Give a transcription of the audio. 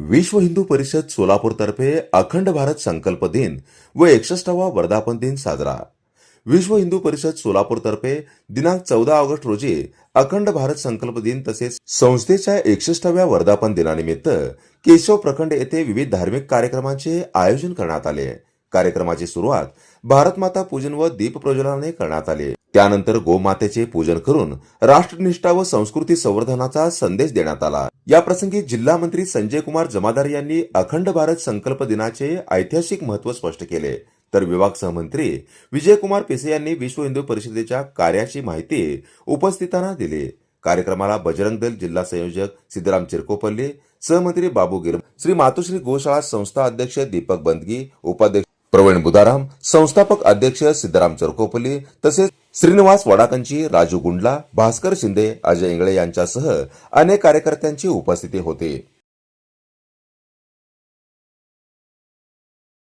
विश्व हिंदू परिषद सोलापूरतर्फे अखंड भारत संकल्प दिन व एकसष्टावा वर्धापन दिन साजरा. विश्व हिंदू परिषद सोलापूरतर्फे दिनांक चौदा ऑगस्ट रोजी अखंड भारत संकल्प दिन तसेच संस्थेच्या एकसष्टाव्या वर्धापन दिनानिमित्त केशव प्रखंड येथे विविध धार्मिक कार्यक्रमांचे आयोजन करण्यात आले. कार्यक्रमाची सुरुवात भारतमाता पूजन व दीप प्रज्वलनाने करण्यात आले. त्यानंतर गोमातेचे पूजन करून राष्ट्रनिष्ठा व संस्कृती संवर्धनाचा संदेश देण्यात आला. या प्रसंगी जिल्हा मंत्री संजय कुमार जमादार यांनी अखंड भारत संकल्प दिनाचे ऐतिहासिक महत्त्व स्पष्ट केले. तर विभाग सहमंत्री विजयकुमार पेसे यांनी विश्व हिंदू परिषदेच्या कार्याची माहिती उपस्थितांना दिली. कार्यक्रमाला बजरंग दल जिल्हा संयोजक सिद्धराम चिरकोपल्ली सहमंत्री बाबू गिर श्री मातोश्री गोशाळा संस्था अध्यक्ष दीपक बंदगी उपाध्यक्ष प्रवीण बुदाराम संस्थापक अध्यक्ष सिद्धाराम चरकोपली तसेच श्रीनिवास वडाकांची राजू गुंडला भास्कर शिंदे अजय इंगळे यांच्यासह अनेक कार्यकर्त्यांची उपस्थिती होती.